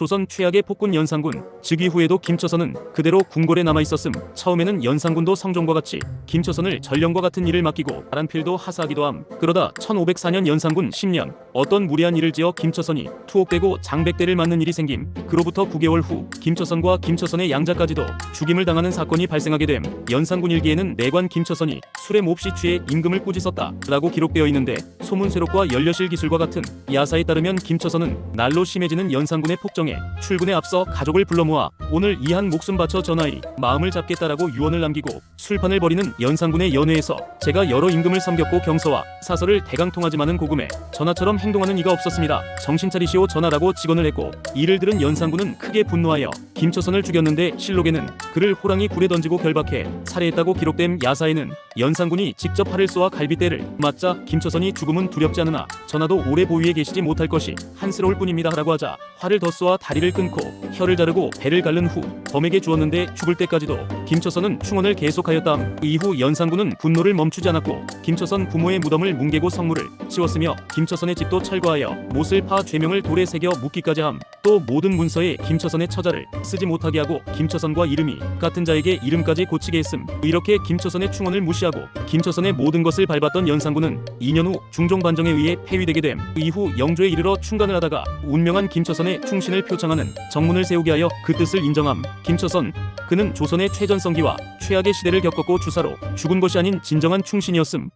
조선 최악의 폭군 연산군 즉위 후에도 김처선은 그대로 궁궐에 남아 있었음. 처음에는 연산군도 성종과 같이 김처선을 전령과 같은 일을 맡기고 바란필도 하사하기도 함. 그러다 1504년 연산군 10년 어떤 무리한 일을 지어 김처선이 투옥되고 장백대를 맞는 일이 생김. 그로부터 9개월 후 김처선과 김처선의 양자까지도 죽임을 당하는 사건이 발생하게 됨. 연산군 일기에는 내관 김처선이 술에 몹시 취해 임금을 꾸짖었다 라고 기록되어 있는데 소문쇠록과 연려실 기술과 같은 야사에 따르면 김처선은 날로 심해지는 연산군의 폭정에 출근에 앞서 가족을 불러 모아 오늘 이 한 목숨 바쳐 전하이 마음을 잡겠다라고 유언을 남기고 술판을 벌이는 연산군의 연회에서 제가 여러 임금을 섬겼고 경서와 사설을 대강통하지만은 고금에 전하처럼 행동하는 이가 없었습니다. 정신 차리시오 전하라고 직언을 했고 이를 들은 연산군은 크게 분노하여 김처선을 죽였는데 실록에는 그를 호랑이 굴에 던지고 결박해 살해했다고 기록된 야사에는 연산군이 직접 활을 쏘아 갈비대를 맞자 김처선이 죽음은 두렵지 않으나 전하도 오래 보위에 계시지 못할 것이 한스러울 뿐입니다 라고 하자 활을 더 쏘아 다리를 끊고 혀를 자르고 배를 갈른 후 범에게 주었는데 죽을 때까지도 김처선은 충언을 계속하였다. 이후 연산군은 분노를 멈추지 않았고 김처선 부모의 무덤을 뭉개고 성물을 치웠으며 김처선의 집도 철거하여 못을 파 죄명을 돌에 새겨 묻기까지 함. 또 모든 문서에 김처선의 처자를 쓰지 못하게 하고 김처선과 이름이 같은 자에게 이름까지 고치게 했음. 이렇게 김처선의 충언을 무시하고 김처선의 모든 것을 밟았던 연산군은 2년 후 중종 반정에 의해 폐위되게 됨. 이후 영조에 이르러 충간을 하다가 운명한 김처선의 충신을 표창하는 정문을 세우게 하여 그 뜻을 인정함. 김처선 그는 조선의 최전 성기와 최악의 시대를 겪었고 주사로 죽은 것이 아닌 진정한 충신이었음.